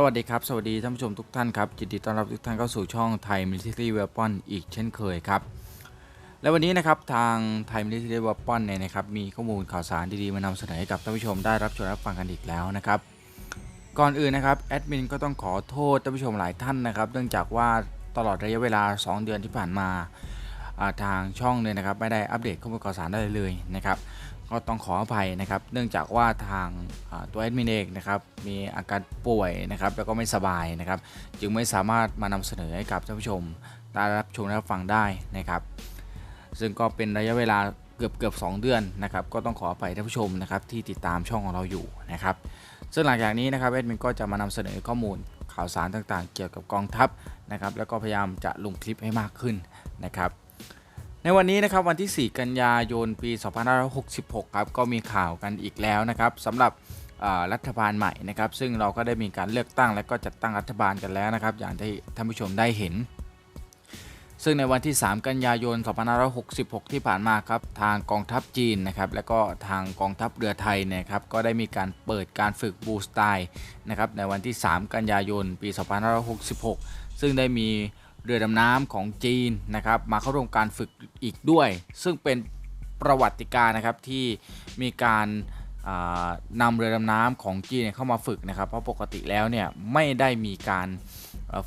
สวัสดีครับ สวัสดีท่านผู้ชมทุกท่านครับยินดีต้อนรับทุกท่านเข้าสู่ช่องไทย Military Weapon อีกเช่นเคยครับ และวันนี้นะครับทางไทย Military Weapon เนี่ยนะครับมีข้อมูลข่าวสารดีๆมานำเสนอให้กับท่านผู้ชมได้รับชมรับฟังกันอีกแล้วนะครับ ก่อนอื่นนะครับแอดมินก็ต้องขอโทษท่านผู้ชมหลายท่านนะครับ เนื่องจากว่าตลอดระยะเวลา 2 เดือนที่ผ่านมาทางช่องเนี่ยนะครับไม่ได้อัปเดตข้อมูลข่าวสารได้เลยนะครับ ก็ต้องขออภัยนะครับ เนื่องจากว่าทางตัวแอดมินเองนะครับมีอาการป่วยนะครับแล้วก็ไม่สบายนะครับ จึงไม่สามารถมานำเสนอให้กับท่านผู้ชมได้รับชมรับฟังได้นะครับ ซึ่งก็เป็นระยะเวลาเกือบเกือบ2เดือนนะครับ ก็ต้องขออภัยท่านผู้ชมนะครับที่ติดตามช่องของเราอยู่นะครับ ซึ่งหลังจากนี้นะครับแอดมินก็จะมานำเสนอข้อมูลข่าวสารต่างๆ เกี่ยวกับกองทัพนะครับ แล้วก็พยายามจะลงคลิปให้มากขึ้นนะครับ ในวันนี้นะครับวันที่ 4 กันยายนปี 2566 ครับก็มีข่าวกันอีกแล้วนะครับสำหรับรัฐบาลใหม่นะครับซึ่งเราก็ได้มีการเลือกตั้งและก็จัดตั้งรัฐบาลกันแล้วนะครับ อย่างที่ท่านผู้ชมได้เห็น ซึ่งในวันที่ 3 กันยายน 2566 ที่ผ่านมาครับทางกองทัพจีนนะครับและก็ทางกองทัพเรือไทยเนะครับก็ได้มีการเปิดการฝึกบูสไตล์นะครับในวันที่ 3 กันยายนปี 2566 ซึ่งได้มี เรือดำน้ำของจีนนะครับมาเข้าร่วมการฝึกอีกด้วย ซึ่งเป็นประวัติการนะครับที่มีการนำเรือดำน้ำของจีนเข้ามาฝึกนะครับเพราะปกติแล้วเนี่ยไม่ได้มีการ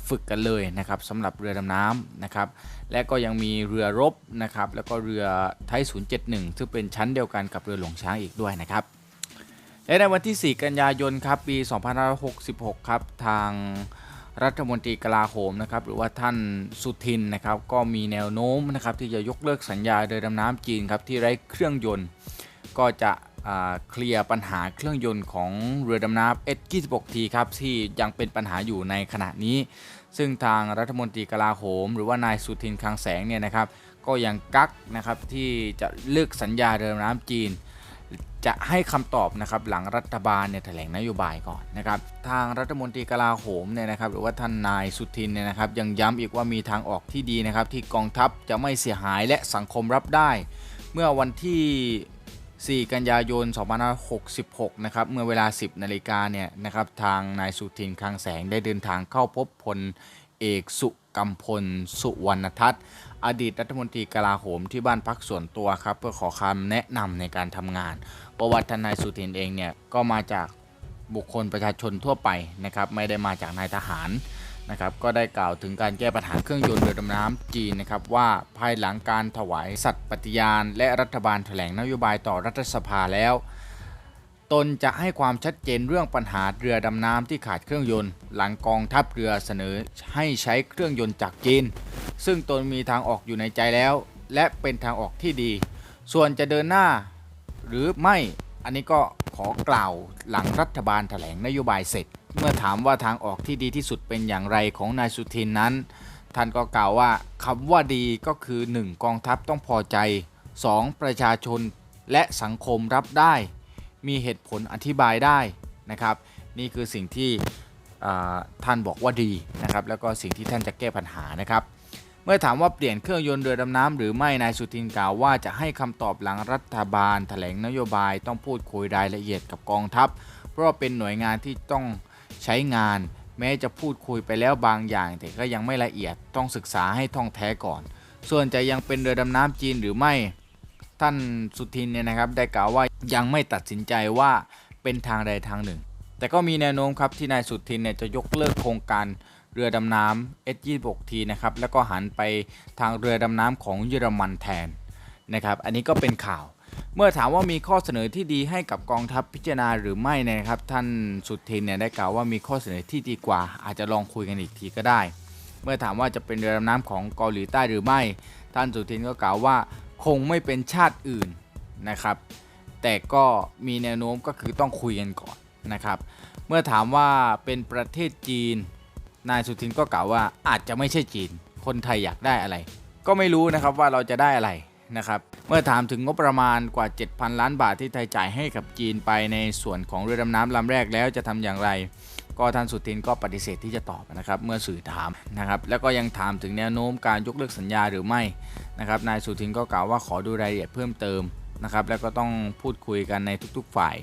ฝึกกันเลยนะครับสำหรับเรือดำน้ำนะครับและก็ยังมีเรือรบนะครับแล้วก็เรือไทย071 ซึ่งเป็นชั้นเดียวกันกับเรือหลวงช้างอีกด้วยนะครับและในวันที่ 4 กันยายนครับปี 2566 ครับทาง รัฐมนตรีกลาโหมนะครับหรือว่าท่านสุทินนะครับก็มีแนวโน้มนะครับที่จะยกเลิกสัญญาเรือดำน้ำจีนครับที่ไร้เครื่องยนต์ ก็จะเคลียร์ปัญหาเครื่องยนต์ของเรือดำน้ำ S26T ครับที่ยังเป็นปัญหาอยู่ในขณะนี้ ซึ่งทางรัฐมนตรีกลาโหม หรือว่านายสุทินคลังแสงเนี่ยนะครับก็ยังกักนะครับที่จะเลิกสัญญาเรือดำน้ำจีน จะให้คำตอบนะครับหลังรัฐบาลเนี่ยแถลงนโยบายก่อนนะครับทางรัฐมนตรีกลาโหมเนี่ยนะครับหรือว่าท่านนายสุทินเนี่ยนะครับยังย้ำอีกว่ามีทางออกที่ดีนะครับที่กองทัพจะไม่เสียหายและสังคมรับได้ เมื่อวันที่ 4 กันยายน 2566 นะครับเมื่อเวลา 10 นาฬิกาเนี่ยนะครับทางนายสุทินคลังแสงได้เดินทางเข้าพบพลเอกสุ กัมพลสุวรรณทัศน์ อดีตรัฐมนตรีกลาโหมที่บ้านพักส่วนตัวครับ เพื่อขอคำแนะนำในการทำงาน ประวัติทนายสุทินเองเนี่ยก็มาจากบุคคลประชาชนทั่วไปนะครับไม่ได้มาจากนายทหารนะครับก็ได้กล่าวถึงการแก้ปัญหาเครื่องยนต์เรือดำน้ำจีนนะครับว่าภายหลังการถวายสัตย์ปฏิญาณ และรัฐบาลแถลงนโยบายต่อรัฐสภาแล้ว ตนจะให้ความชัดเจนเรื่องปัญหาเรือดำน้ำที่ขาดเครื่องยนต์ หลังกองทัพเรือเสนอให้ใช้เครื่องยนต์จากจีน ซึ่งตนมีทางออกอยู่ในใจแล้ว และเป็นทางออกที่ดี ส่วนจะเดินหน้า หรือไม่อันนี้ก็ขอกล่าวหลังรัฐบาลแถลงนโยบายเสร็จ เมื่อถามว่าทางออกที่ดีที่สุดเป็นอย่างไรของนายสุทินนั้น ท่านก็กล่าวว่าคำว่าดีก็คือ 1. กองทัพต้องพอใจ 2. ประชาชนและสังคมรับได้ มีเหตุผลอธิบายได้นะครับ นี่คือสิ่งที่ท่านบอกว่าดีนะครับ แล้วก็สิ่งที่ท่านจะแก้ปัญหานะครับ เมื่อถามว่าเปลี่ยนเครื่องยนต์เรือดำน้ำหรือไม่นายสุทินกล่าวว่าจะให้คำตอบหลังรัฐบาล แถลงนโยบายต้องพูดคุยรายละเอียดกับกองทัพ เพราะเป็นหน่วยงานที่ต้องใช้งาน แม้จะพูดคุยไปแล้วบางอย่าง แต่ก็ยังไม่ละเอียดต้องศึกษาให้ท่องแท้ก่อน ส่วนจะยังเป็นเรือดำน้ำจีนหรือไม่ ท่านสุทินเนี่ยนะครับได้กล่าวว่ายังไม่ตัดสินใจว่าเป็นทางใดทางหนึ่ง แต่ก็มีแนวโน้มครับที่นายสุทินเนี่ยจะยกเลิกโครงการเรือดำน้ำ S26T นะครับแล้วก็หันไปทางเรือดำน้ำของเยอรมันแทนนะครับอันนี้ก็เป็นข่าว เมื่อถามว่ามีข้อเสนอที่ดีให้กับกองทัพพิจารณาหรือไม่นยนะครับ ท่านสุทินเนี่ยได้กล่าวว่ามีข้อเสนอที่ดีกว่า อาจจะลองคุยกันอีกทีก็ได้ เมื่อถามว่าจะเป็นเรือดำน้ำของเกาหลีใต้หรือไม่ ท่านสุทินก็กล่าวว่า คงไม่เป็นชาติอื่นนะครับ แต่ก็มีแนวโน้มก็คือต้องคุยกันก่อนนะครับ เมื่อถามว่าเป็นประเทศจีน นายสุทินก็กล่าวว่าอาจจะไม่ใช่จีน คนไทยอยากได้อะไร ก็ไม่รู้นะครับว่าเราจะได้อะไรนะครับ เมื่อถามถึงงบประมาณกว่า 7,000 ล้านบาทที่ไทยจ่ายให้กับจีนไปในส่วนของเรือดำน้ำลำแรกแล้วจะทำอย่างไร ก็ท่านสุทินก็ปฏิเสธที่จะตอบนะครับเมื่อสื่อถามนะครับแล้วก็ยังถามถึงแนวโน้มการยกเลิกสัญญาหรือไม่นะครับนายสุทินก็กล่าวว่าขอดูรายละเอียดเพิ่มเติมนะครับแล้วก็ต้องพูดคุยกันในทุกๆฝ่าย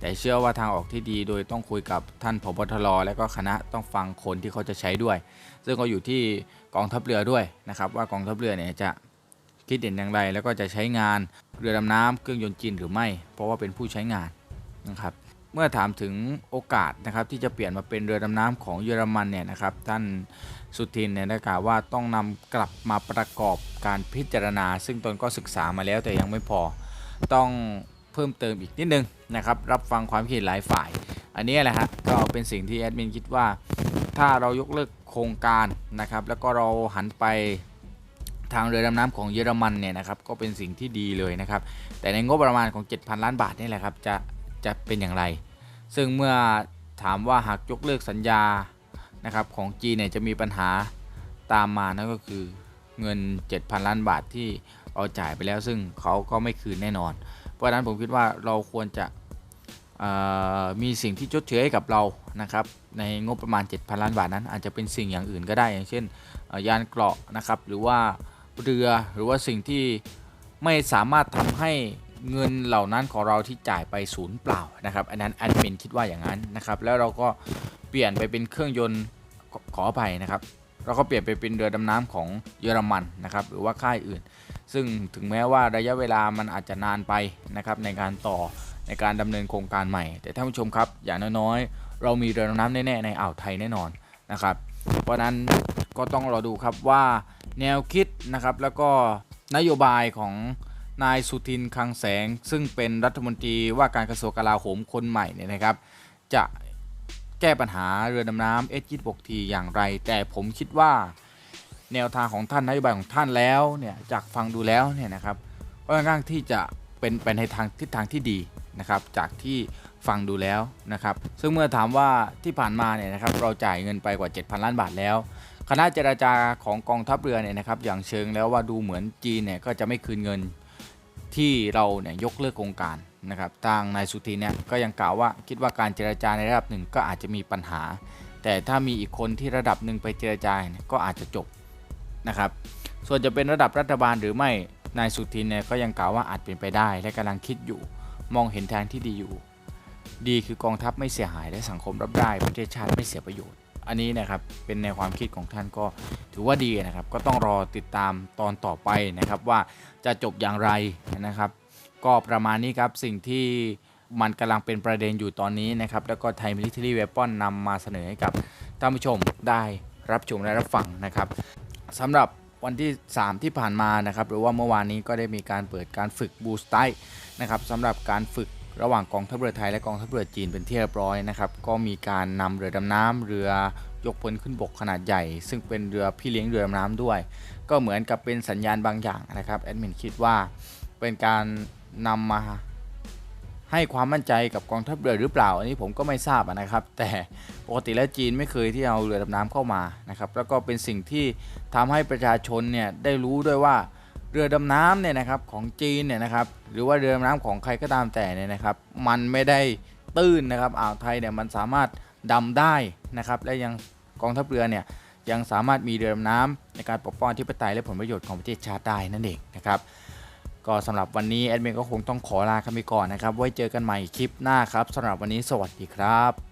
แต่เชื่อว่าทางออกที่ดีโดยต้องคุยกับท่านผบทรและก็คณะต้องฟังคนที่เขาจะใช้ด้วย ซึ่งก็อยู่ที่กองทัพเรือด้วยนะครับว่ากองทัพเรือเนี่ยจะคิดเด่นอย่างไร แล้วก็จะใช้งานเรือดำน้ำเครื่องยนต์จีนหรือไม่ เพราะว่าเป็นผู้ใช้งานนะครับ เมื่อถามถึงโอกาสนะครับที่จะเปลี่ยนมาเป็นเรือดำน้ำของเยอรมันเนี่ยนะครับท่านสุทินเนี่ยได้กล่าวว่าต้องนำกลับมาประกอบการพิจารณา ซึ่งตนก็ศึกษามาแล้วแต่ยังไม่พอต้องเพิ่มเติมอีกนิดนึงนะครับรับฟังความคิดเห็นหลายฝ่าย อันนี้แหละฮะก็เป็นสิ่งที่แอดมินคิดว่าถ้าเรายกเลิกโครงการนะครับแล้วก็เราหันไปทางเรือดำน้ำของเยอรมันเนี่ยนะครับก็เป็นสิ่งที่ดีเลยนะครับแต่ในงบประมาณของ 7,000 ล้านบาทนี่แหละครับจะ จะเป็นอย่างไร ซึ่งเมื่อถามว่าหากยกเลิกสัญญานะครับของจีนเนี่ยจะมีปัญหาตามมานั่นก็คือเงิน 7,000 ล้านบาทที่เราจ่ายไปแล้ว ซึ่งเขาก็ไม่คืนแน่นอน เพราะฉะนั้นผมคิดว่าเราควรจะมีสิ่งที่ชดเชยให้กับเรานะครับในงบประมาณ 7,000 ล้านบาทนั้น อาจจะเป็นสิ่งอย่างอื่นก็ได้ อย่างเช่นยานเกราะนะครับหรือว่าเรือหรือว่าสิ่งที่ไม่สามารถทำให้ เงินเหล่านั้นของเราที่จ่ายไปศูนย์เปล่านะครับ อันนั้นแอดมินคิดว่าอย่างนั้นนะครับ แล้วเราก็เปลี่ยนไปเป็นเครื่องยนต์ขออภัยนะครับ เราก็เปลี่ยนไปเป็นเรือดำน้ำของเยอรมันนะครับ หรือว่าค่ายอื่น ซึ่งถึงแม้ว่าระยะเวลามันอาจจะนานไปนะครับในการต่อในการดำเนินโครงการใหม่ แต่ท่านผู้ชมครับ อย่างน้อยๆ เรามีเรือดำน้ำแน่ๆในอ่าวไทยแน่นอนนะครับ เพราะฉะนั้นก็ต้องรอดูครับว่าแนวคิดนะครับแล้วก็นโยบายของ นายสุทินคลังแสง ซึ่งเป็นรัฐมนตรีว่าการกระทรวงกลาโหมคนใหม่เนี่ยนะครับ จะแก้ปัญหาเรือดำน้ำ S26T อย่างไร แต่ผมคิดว่าแนวทางของท่านนโยบายของท่านแล้วเนี่ยจากฟังดูแล้วเนี่ยนะครับก็ค่อนข้างที่จะเป็นไปในทางทิศทางที่ดีนะครับ จากที่ฟังดูแล้วนะครับ ซึ่งเมื่อถามว่าที่ผ่านมาเนี่ยนะครับเราจ่ายเงินไปกว่า 7,000 ล้านบาทแล้วคณะเจราจาของกองทัพเรือเนี่ยนะครับ อย่างเชิงแล้วว่าดูเหมือนจีนเนี่ยก็จะไม่คืนเงิน ที่เราเนี่ยยกเลิกโครงการนะครับทางนายสุทินเนี่ยก็ยังกล่าวว่าคิดว่าการเจราจาในระดับหนึ่งก็อาจจะมีปัญหา แต่ถ้ามีอีกคนที่ระดับหนึ่งไปเจราจาเนี่ยก็อาจจะจบนะครับ ส่วนจะเป็นระดับรัฐบาลหรือไม่นายสุทินเนี่ยก็ยังกล่าวว่าอาจเป็นไปได้ และกำลังคิดอยู่ มองเห็นทางที่ดีอยู่ ดีคือกองทัพไม่เสียหายและสังคมรับได้ประเทศชาติไม่เสียประโยชน์ อันนี้นะครับเป็นในความคิดของท่านก็ถือว่าดีนะครับ ก็ต้องรอติดตามตอนต่อไปนะครับว่าจะจบอย่างไรนะครับ ก็ประมาณนี้ครับสิ่งที่มันกำลังเป็นประเด็นอยู่ตอนนี้นะครับ แล้วก็ไทยมิลิเทอรี่เวปอนนำมาเสนอให้กับท่านผู้ชมได้รับชมและรับฟังนะครับสำหรับวันที่ 3 ที่ผ่านมานะครับ หรือว่าเมื่อวานนี้ก็ได้มีการเปิดการฝึกบูสไตนะครับสำหรับการฝึก ระหว่างกองทัพเรือไทยและกองทัพเรือจีนเป็นที่เรียบร้อยนะครับ ก็มีการนำเรือดำน้ำเรือยกพลขึ้นบกขนาดใหญ่ ซึ่งเป็นเรือพี่เลี้ยงเรือดำน้ำด้วย ก็เหมือนกับเป็นสัญญาณบางอย่างนะครับแอดมินคิดว่าเป็นการนำมาให้ความมั่นใจกับกองทัพเรือหรือเปล่า อันนี้ผมก็ไม่ทราบนะครับ แต่ปกติแล้วจีนไม่เคยที่เอาเรือดำน้ำเข้ามานะครับแล้วก็เป็นสิ่งที่ทำให้ประชาชนเนี่ยได้รู้ด้วยว่า เรือดำน้ำเนี่ยนะครับของจีนเนี่ยนะครับหรือว่าเรือดำน้ำของใครก็ตามแต่เนี่ยนะครับ มันไม่ได้ตื้นนะครับอ่าวไทยเนี่ยมันสามารถดำได้นะครับและยังกองทัพเรือเนี่ยยังสามารถมีเรือดำน้ำในการปกป้องที่ปไตยและผลประโยชน์ของประเทศชาติได้นั่นเองนะครับก็สำหรับวันนี้แอดมินก็คงต้องขอลากันไปก่อนนะครับไว้เจอกันใหม่คลิปหน้าครับสำหรับวันนี้สวัสดีครับ